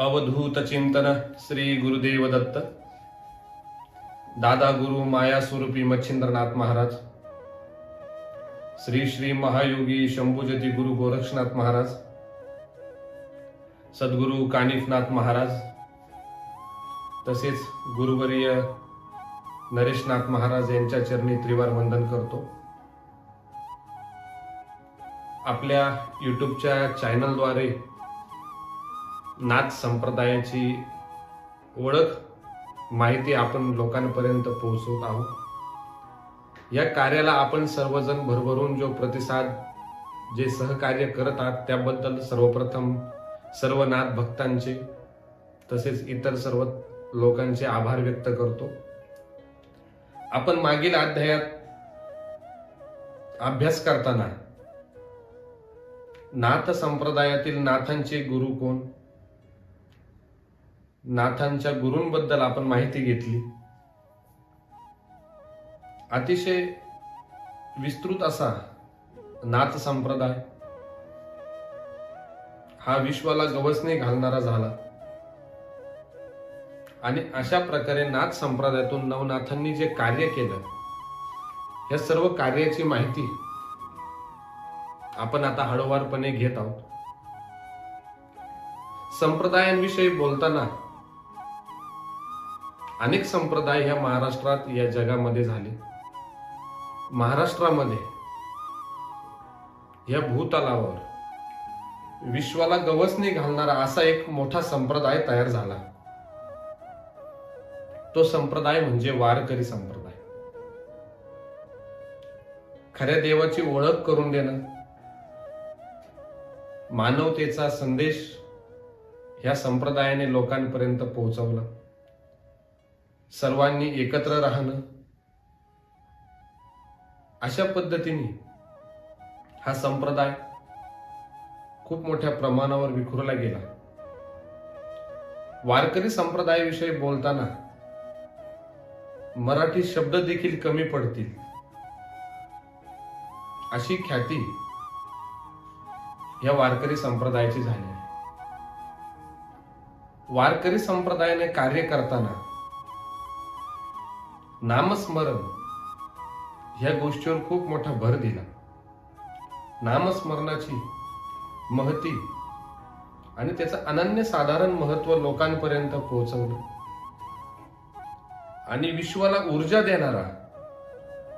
अवधूत चिंतन श्री गुरुदेव दत्त। दादा गुरु माया स्वरूपी मच्छिंद्रनाथ महाराज। श्री श्री महायोगी शंभूजती गुरु गोरक्षनाथ महाराज। सद्गुरु कानिफनाथ महाराज। तसेच गुरुवर्य नरेशनाथ महाराज यांच्या चरणी त्रिवार वंदन करतो। आपल्या युट्यूबच्या चॅनलद्वारे नाथ संप्रदायाची ओळख माहिती आपण लोकांपर्यंत पोहोचवत आहोत. या कार्याला आपण सर्वजण भरभरून जो प्रतिसाद जे सहकार्य करत आहात त्याबद्दल सर्वप्रथम सर्व नाथ भक्तांचे तसेच इतर सर्व लोकांचे आभार व्यक्त करतो. आपण मागील अध्यायात अभ्यास करताना नाथ संप्रदायातील नाथांचे गुरु कोण? नाथांच्या गुरूंबद्दल आपण माहिती घेतली. अतिशय विस्तृत असा नाथ संप्रदाय हा विश्वाला गवसने घालणारा झाला. आणि अशा प्रकारे नाथ संप्रदायातून नवनाथांनी जे कार्य केलं या सर्व कार्याची माहिती आपण आता हळूवारपणे घेत आहोत. संप्रदायांविषयी बोलताना अनेक संप्रदाय ह्या महाराष्ट्रात या जगामध्ये झाले. महाराष्ट्रामध्ये या भूतलावर विश्वाला गवसणी घालणारा असा एक मोठा संप्रदाय तयार झाला. तो संप्रदाय म्हणजे वारकरी संप्रदाय. खऱ्या देवाची ओळख करून देणं मानवतेचा संदेश ह्या संप्रदायाने लोकांपर्यंत पोहोचवला. सर्वांनी एकत्र राहणं. अशा पद्धतीने हा संप्रदाय खूप मोठ्या प्रमाणावर विखुरला गेला. वारकरी संप्रदायाविषयी बोलताना मराठी शब्द देखील कमी पडतील. अशी ख्याती या वारकरी संप्रदायाची झाली वारकरी संप्रदायाने कार्य करताना नामस्मरण ह्या गोष्टीवर खूप मोठा भर दिला. नामस्मरणाची महती आणि त्याचं अनन्य साधारण महत्त्व लोकांपर्यंत पोहोचवलं आणि विश्वाला ऊर्जा देणारा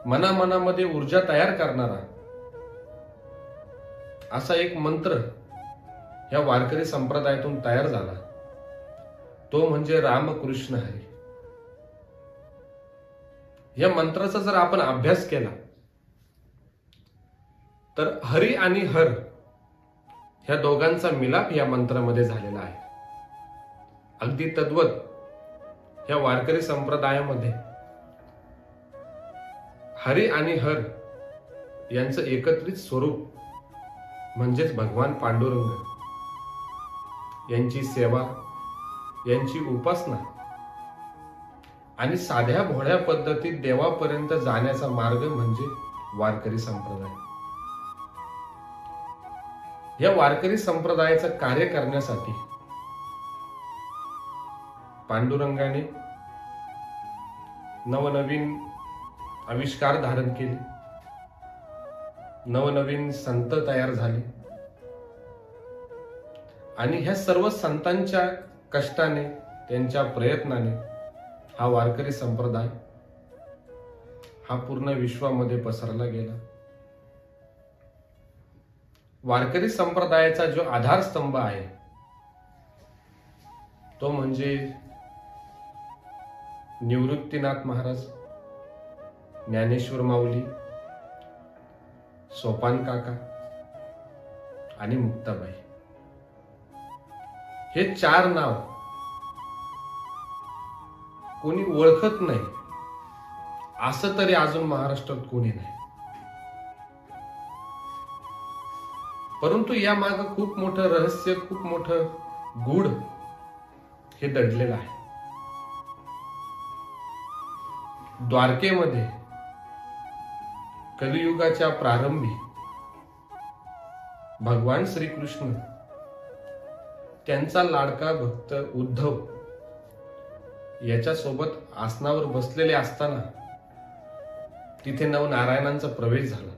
मनामनामध्ये ऊर्जा तयार करणारा असा एक मंत्र या वारकरी संप्रदायातून तयार झाला. तो म्हणजे रामकृष्ण हरी. या मंत्राचा जर आपण अभ्यास केला तर हरी आणि हर ह्या दोघांचा मिलाप या मंत्रामध्ये झालेला आहे. अगदी तद्वत ह्या वारकरी संप्रदायामध्ये हरी आणि हर यांचं एकत्रित स्वरूप म्हणजेच भगवान पांडुरंग यांची सेवा यांची उपासना आणि साध्या भोळ्या पद्धतीत देवापर्यंत जाण्याचा मार्ग म्हणजे वारकरी संप्रदाय. या वारकरी संप्रदायाचं कार्य करण्यासाठी पांडुरंगाने नवनवीन आविष्कार धारण केले. नवनवीन संत तयार झाले. आणि ह्या सर्व संतांच्या कष्टाने त्यांच्या प्रयत्नाने हा वारकरी संप्रदाय हा पूर्ण विश्वामध्ये पसरला गेला. वारकरी संप्रदायाचा जो आधारस्तंभ आहे तो म्हणजे निवृत्तीनाथ महाराज ज्ञानेश्वर माऊली सोपान काका आणि मुक्ताबाई. हे चार नाव कोणी ओळखत नाही. असं तरी अजून महाराष्ट्रात कोणी नाही. परंतु या माग खूप मोठं रहस्य खूप मोठं गूढ हे दडलेलं आहे. द्वारकेमध्ये कलियुगाच्या प्रारंभी भगवान श्रीकृष्ण त्यांचा लाडका भक्त उद्धव याच्यासोबत आसनावर बसलेले असताना तिथे नवनारायणांचा प्रवेश झाला.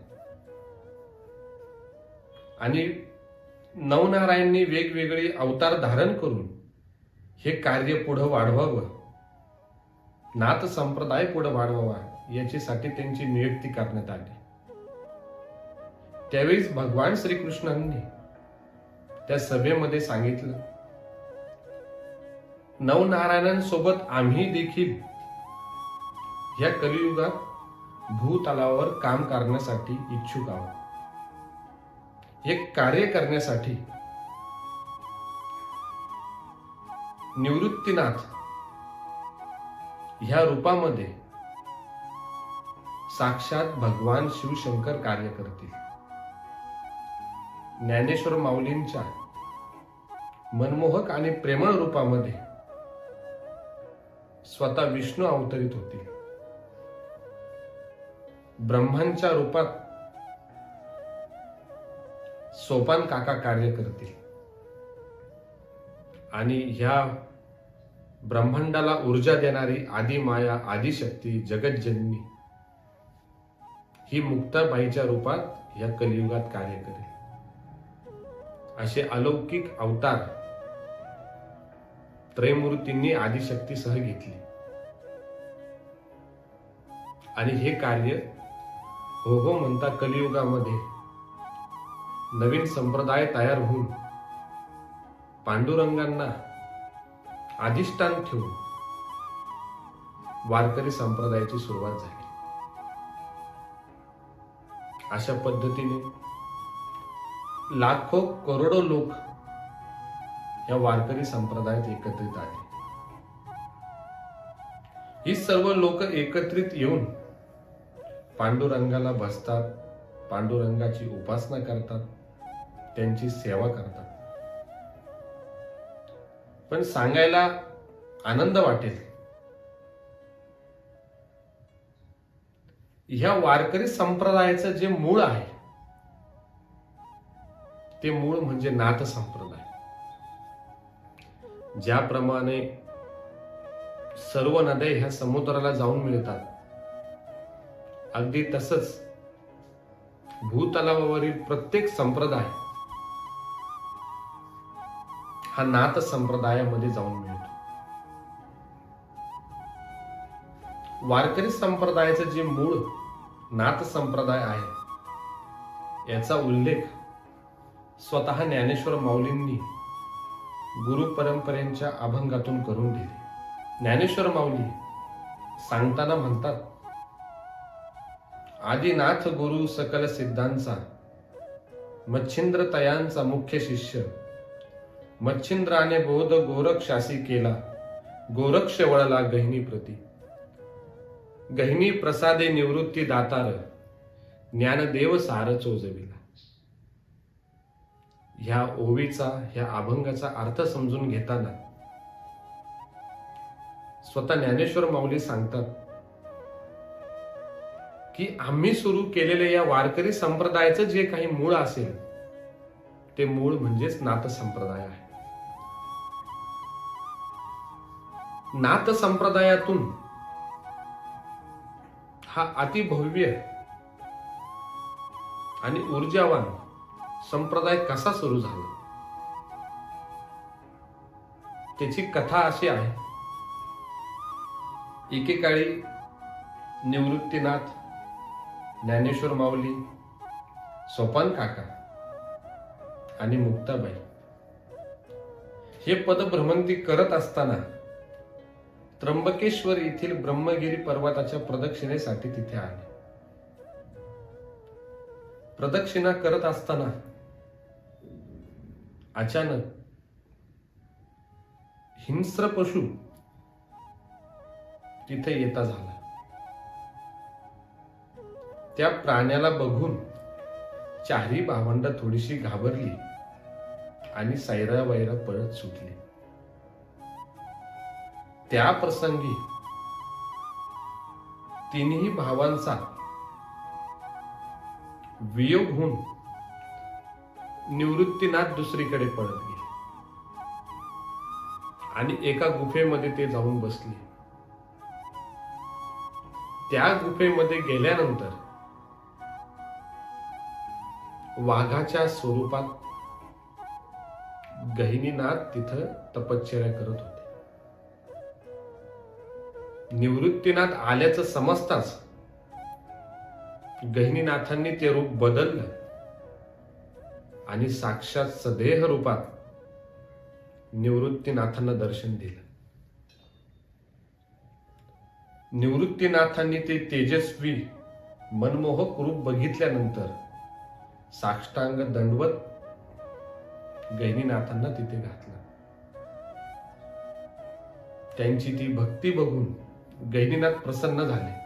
आणि नवनारायणनी वेगवेगळे अवतार धारण करून हे कार्य पुढं वाढवावं. नाथ संप्रदाय पुढे वाढवावा याच्यासाठी त्यांची नियुक्ती करण्यात आली. त्यावेळीच भगवान श्रीकृष्णांनी त्या सभेमध्ये सांगितलं नवनारायणांसोबत आम्ही देखील या कलियुगात भूतलावर काम करण्यासाठी इच्छुक आहोत. एक कार्य करण्यासाठी निवृत्तीनाथ ह्या रूपामध्ये साक्षात भगवान शिवशंकर कार्य करतील. ज्ञानेश्वर माऊलींच्या मनमोहक आणि प्रेमळ रूपामध्ये स्वतः विष्णू अवतरित होतील ब्रह्मांच्या रूपात सोपान काका कार्य करतील. आणि ह्या ब्रह्मांडाला ऊर्जा देणारी आदि माया आदिशक्ती जगतजननी ही मुक्ताबाईच्या रूपात या कलियुगात कार्य करेल. असे अलौकिक अवतार त्रयमूर्तींनी आदिशक्तीसह घेतले. आणि हे कार्य हो हो म्हणता कलियुगामध्ये नवीन संप्रदाय तयार होऊन पांडुरंगांना अधिष्ठान ठेवून वारकरी संप्रदायाची सुरुवात झाली. अशा पद्धतीने लाखो करोडो लोक या वारकरी संप्रदायात एकत्रित आले. ही सर्व लोक एकत्रित येऊन पांडुरंगाला बसतात पांडुरंगाची उपासना करतात त्यांची सेवा करतात. पण सांगायला आनंद वाटेल. ह्या वारकरी संप्रदायाचं जे मूळ आहे ते मूळ म्हणजे नाथ संप्रदाय. ज्याप्रमाणे सर्व नद्या ह्या समुद्राला जाऊन मिळतात अगदी तसंच भूतलावरील प्रत्येक संप्रदाय हा नाथ संप्रदायामध्ये जाऊन मिळतो. वारकरी संप्रदायाचं जे मूळ नाथ संप्रदाय आहे याचा उल्लेख स्वतः ज्ञानेश्वर माऊलींनी गुरु परंपरेच्या अभंगातून करून दिले. ज्ञानेश्वर माऊली सांगताना म्हणतात आदिनाथ गुरु सकल सिद्धांचा मच्छिंद्र तयांचा मुख्य शिष्य. मच्छिंद्राने बोध गोरक्षासी केला गोरक्ष वळला गहिनी प्रती. गहिनी प्रसादे निवृत्ती दातार ज्ञानदेव सार चोजविला. ह्या ओवीचा ह्या अभंगाचा अर्थ समजून घेताना स्वतः ज्ञानेश्वर माऊली सांगतात की आम्ही सुरू केलेले या वारकरी संप्रदायाचं जे काही मूळ असेल ते मूळ म्हणजेच नाथ संप्रदाय आहे. नाथ संप्रदायातून हा अतिभव्य आणि ऊर्जावान संप्रदाय कसा सुरू झाला? त्याची कथा अशी आहे. एकेकाळी निवृत्तीनाथ ज्ञानेश्वर माऊली सोपान काका आणि मुक्ताबाई. हे पदभ्रमंती करत असताना त्र्यंबकेश्वर येथील ब्रह्मगिरी पर्वताच्या प्रदक्षिणेसाठी तिथे आले. प्रदक्षिणा करत असताना अचानक हिंस्र पशु तिथे येता झाला. त्या प्राण्याला बघून चारी भावंड थोडीशी घाबरली आणि सैरा वैरा पळत सुटली. त्या प्रसंगी तिन्ही भावांचा वियोग होऊन निवृत्तीनाथ दुसरीकडे पळत गेले. आणि एका गुफेमध्ये ते जाऊन बसले. त्या गुफेमध्ये गेल्यानंतर वाघाच्या स्वरूपात गहिनीनाथ तिथं तपश्चर्या करत होते. निवृत्तीनाथ आल्याचं समजताच गहिनीनाथांनी ते रूप बदललं आणि साक्षात सदेह रूपात निवृत्तीनाथांना दर्शन दिलं. निवृत्तीनाथांनी ते तेजस्वी मनमोहक रूप बघितल्यानंतर साष्टांग दंडवत गैनीनाथांना तिथे घातलं. त्यांची ती भक्ती बघून गैनीनाथ प्रसन्न झाले.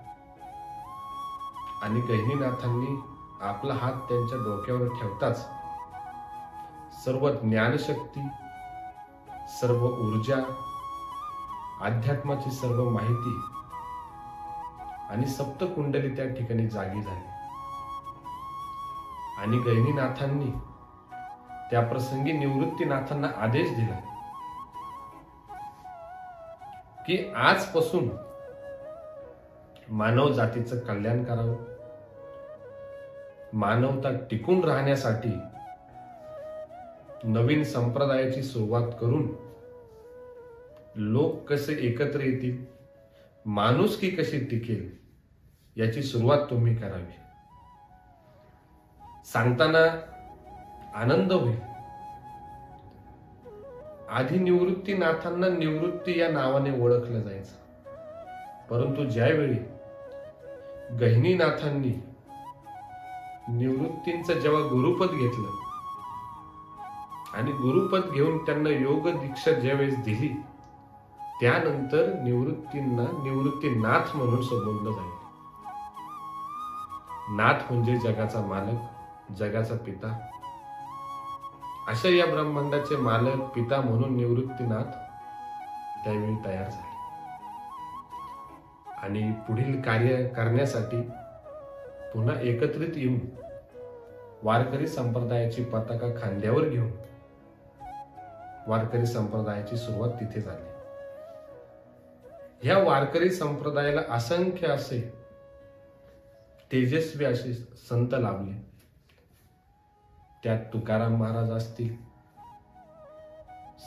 आणि गहिनीनाथांनी आपला हात त्यांच्या डोक्यावर ठेवताच सर्व ज्ञानशक्ती सर्व ऊर्जा अध्यात्माची सर्व माहिती आणि सप्तकुंडली त्या ठिकाणी जागी झाली. आणि गहिनीनाथांनी त्या प्रसंगी निवृत्तीनाथांना आदेश दिला की आजपासून मानव जातीचं कल्याण करावं. मानवता टिकून राहण्यासाठी नवीन संप्रदायाची सुरुवात करून लोक कसे एकत्र येतील माणुसकी कशी टिकेल याची सुरुवात तुम्ही करावी. सांगताना आनंद होईल. आधी निवृत्तीनाथांना निवृत्ती या नावाने ओळखलं जायचं. परंतु ज्यावेळी गहिनीनाथांनी निवृत्तींचं जेव्हा गुरुपद घेतलं आणि गुरुपद घेऊन त्यांना योग दीक्षा ज्यावेळेस दिली त्यानंतर निवृत्तींना निवृत्तीनाथ म्हणून संबोधलं जाईल. नाथ म्हणजे जगाचा मालक. जगाचा पिता. अशा या ब्रह्मांडाचे मालक पिता म्हणून निवृत्तीनाथ त्यावेळी तयार झाले. आणि पुढील कार्य करण्यासाठी पुन्हा एकत्रित येऊन वारकरी संप्रदायाची पताका खांद्यावर घेऊन वारकरी संप्रदायाची सुरुवात तिथे झाली. ह्या वारकरी संप्रदायाला असंख्य असे तेजस्वी असे संत लाभले. त्यात तुकाराम महाराज असतील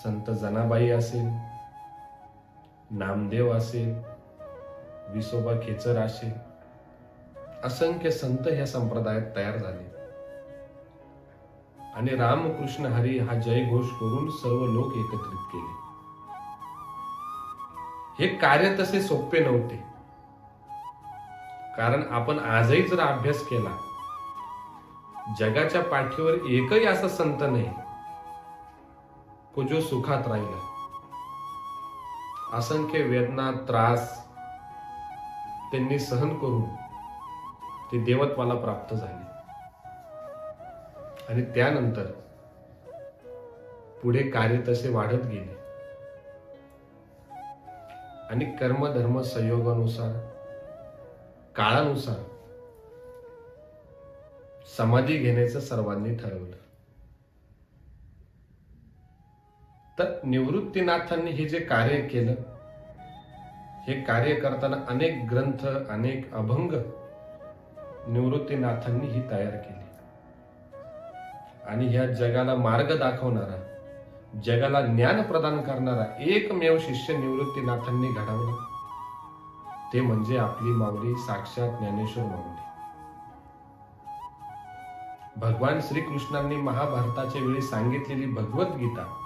संत जनाबाई असेल नामदेव असेल विसोबा खेचर असेल असंख्य संत ह्या संप्रदायात तयार झाले. आणि रामकृष्ण हरी हा जय घोष करून सर्व लोक एकत्रित केले. हे कार्य तसे सोपे नव्हते. कारण आपण आजही जर अभ्यास केला जगाच्या पाठीवर एकही असा संत नाही. को जो सुखात राहिला. असंख्य वेदना त्रास त्यांनी सहन करून ते देवत्वाला प्राप्त झाले. आणि त्यानंतर पुढे कार्य तसे वाढत गेले. आणि कर्मधर्म संयोगानुसार काळानुसार समाधी घेण्याचं सर्वांनी ठरवलं. तर निवृत्तीनाथांनी हे जे कार्य केलं हे कार्य करताना अनेक ग्रंथ अनेक अभंग निवृत्तीनाथांनी ही तयार केली. आणि ह्या जगाला मार्ग दाखवणारा जगाला ज्ञान प्रदान करणारा एकमेव शिष्य निवृत्तीनाथांनी घडवला. ते म्हणजे आपली माऊली साक्षात ज्ञानेश्वर माऊली. भगवान श्रीकृष्णांनी महाभारताच्या वेळी सांगितलेली भगवद्गीता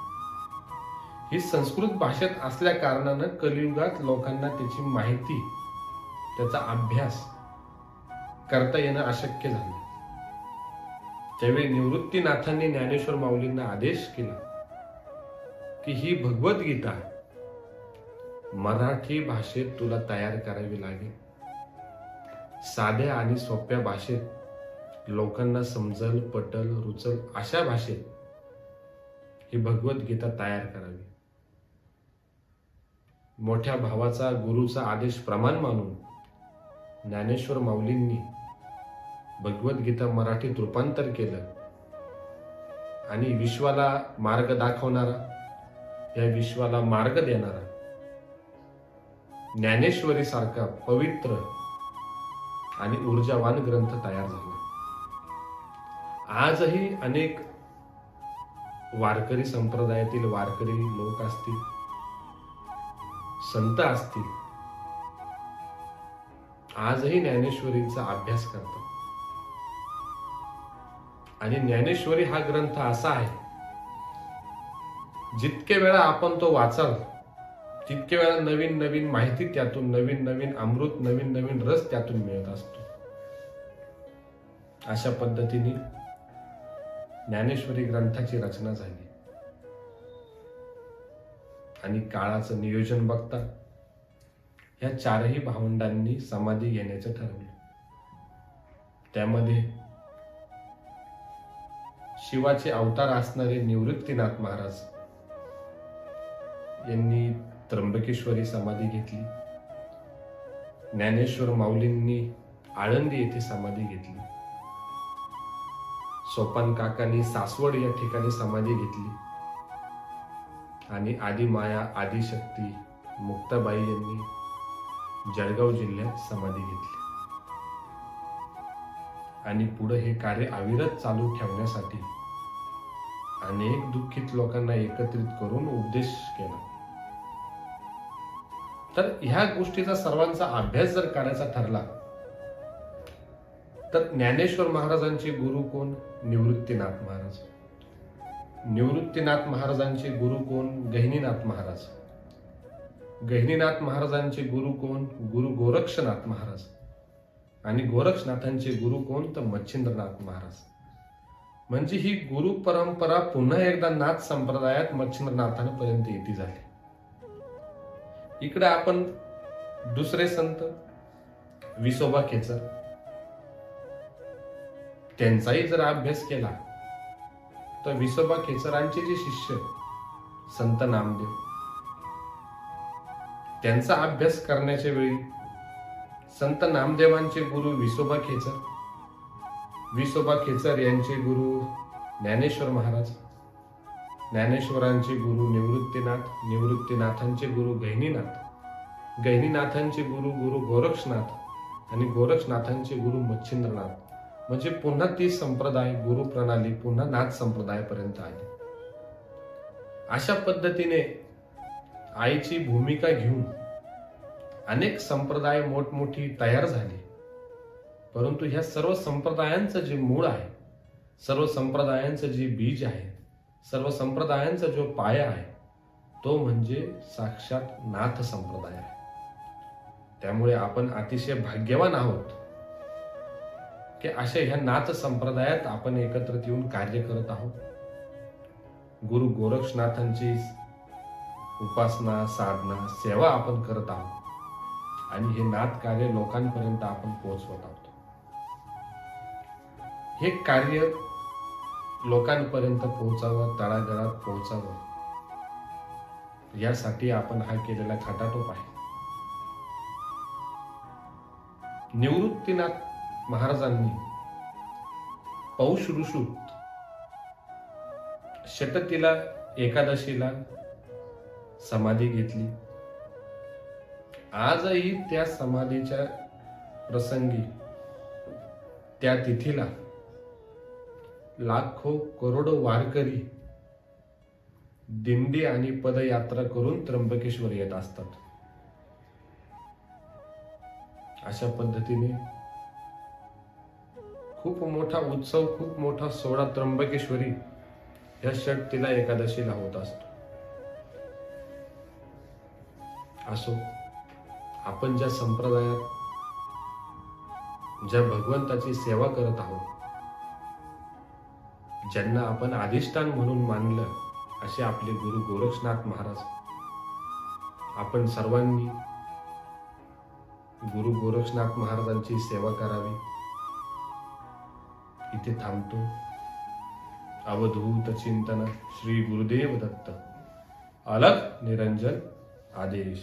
ही संस्कृत भाषेत असल्या कारणानं कलियुगात लोकांना त्याची माहिती त्याचा अभ्यास करता येणं अशक्य झालं. त्यावेळी निवृत्तीनाथांनी ज्ञानेश्वर माऊलींना आदेश केला की ही भगवद्गीता मराठी भाषेत तुला तयार करावी लागेल. साध्या आणि सोप्या भाषेत लोकांना समजल पटल रुचल अशा भाषेत ही भगवद्गीता तयार करावी. मोठ्या भावाचा गुरुचा आदेश प्रमाण मानून ज्ञानेश्वर माऊलींनी भगवद्गीता मराठीत रूपांतर केलं आणि विश्वाला मार्ग दाखवणारा या विश्वाला मार्ग देणारा ज्ञानेश्वरीसारखा पवित्र आणि ऊर्जावान ग्रंथ तयार झाला. आजही अनेक वारकरी संप्रदायातील वारकरी लोक असतील संत असतील आजही ज्ञानेश्वरीचा अभ्यास करतात. आणि ज्ञानेश्वरी हा ग्रंथ असा आहे जितके वेळा आपण तो वाचाल तितके वेळा नवीन नवीन माहिती त्यातून नवीन नवीन अमृत नवीन नवीन रस त्यातून मिळत असतो. अशा पद्धतीने ज्ञानेश्वरी ग्रंथाची रचना झाली. आणि काळाचं नियोजन बघता या चारही भावंडांनी समाधी घेण्याचं ठरवलं. त्यामध्ये शिवाचे अवतार असणारे निवृत्तीनाथ महाराज यांनी त्र्यंबकेश्वरी समाधी घेतली. ज्ञानेश्वर माऊलींनी आळंदी येथे समाधी घेतली. सोपान काकांनी सासवड या ठिकाणी समाधी घेतली. आणि आदिमाया आदिशक्ती मुक्ताबाई यांनी जळगाव जिल्ह्यात समाधी घेतली. आणि पुढे हे कार्य अविरत चालू ठेवण्यासाठी अनेक दुःखित लोकांना एकत्रित करून उपदेश केला. तर ह्या गोष्टीचा सर्वांचा अभ्यास जर करायचा ठरला तर ज्ञानेश्वर महाराजांचे गुरु कोण? निवृत्तीनाथ महाराज. निवृत्तीनाथ महाराजांचे गुरु कोण? गहिनीनाथ महाराज. गहिनीनाथ महाराजांचे गुरु कोण? गुरु गोरक्षनाथ महाराज. आणि गोरक्षनाथांचे गुरु कोण? तर मच्छिंद्रनाथ महाराज. म्हणजे ही गुरु परंपरा पुन्हा एकदा नाथ संप्रदायात मच्छिंद्रनाथांपर्यंत येती झाली. इकडे आपण दुसरे संत विसोबा खेचर. त्यांचाही जर अभ्यास केला तर विसोबा खेचरांचे जे शिष्य संत नामदेव त्यांचा अभ्यास करण्याच्या वेळी संत नामदेवांचे गुरु विसोबा खेचर विसोबा खेचर यांचे गुरु ज्ञानेश्वर महाराज ज्ञानेश्वरांचे गुरु निवृत्तीनाथ निवृत्तीनाथांचे गुरु गहिनीनाथ गहिनीनाथांचे गुरु गुरु गोरक्षनाथ आणि गोरक्षनाथांचे गुरु मच्छिंद्रनाथ. म्हणजे पुन्हा ती संप्रदाय गुरु प्रणाली पुन्हा नाथ संप्रदायापर्यंत आली. अशा पद्धतीने आईची भूमिका घेऊन अनेक संप्रदाय मोठमोठी तयार झाली. परंतु ह्या सर्व संप्रदायांचं जे मूळ आहे सर्व संप्रदायांचं जे बीज आहे सर्व संप्रदायांचा जो पाया आहे तो म्हणजे साक्षात नाथ संप्रदाय आहे. त्यामुळे आपण अतिशय भाग्यवान आहोत. की अशा ह्या नाथ संप्रदायात आपण एकत्रित येऊन कार्य करत आहोत. गुरु गोरक्षनाथांची उपासना साधना सेवा आपण करत आहोत. आणि हे नाथ कार्य लोकांपर्यंत आपण पोहोचवत आहोत. हे कार्य लोकांपर्यंत पोहोचावं तळागळात पोहोचावं यासाठी आपण हा केलेला खटाटोप आहे. निवृत्तीनाथ महाराजांनी पौष ऋषूत शततीला एकादशीला समाधी घेतली. आजही त्या समाधीच्या प्रसंगी त्या तिथीला लाखो करोडो वारकरी दिंडी आणि पदयात्रा करून त्र्यंबकेश्वर येत असतात. अशा पद्धतीने खूप मोठा उत्सव खूप मोठा सोहळा त्र्यंबकेश्वरी या षटतीला एकादशीला होत असतो. असो आपण ज्या संप्रदायात ज्या भगवंताची सेवा करत आहोत ज्यांना आपण अधिष्ठान म्हणून मानलं असे आपले गुरु गोरक्षनाथ महाराज आपण सर्वांनी गुरु गोरक्षनाथ महाराजांची सेवा करावी. इथे थांबतो. अवधूत चिंतन श्री गुरुदेव दत्त. अलग निरंजन आदेश.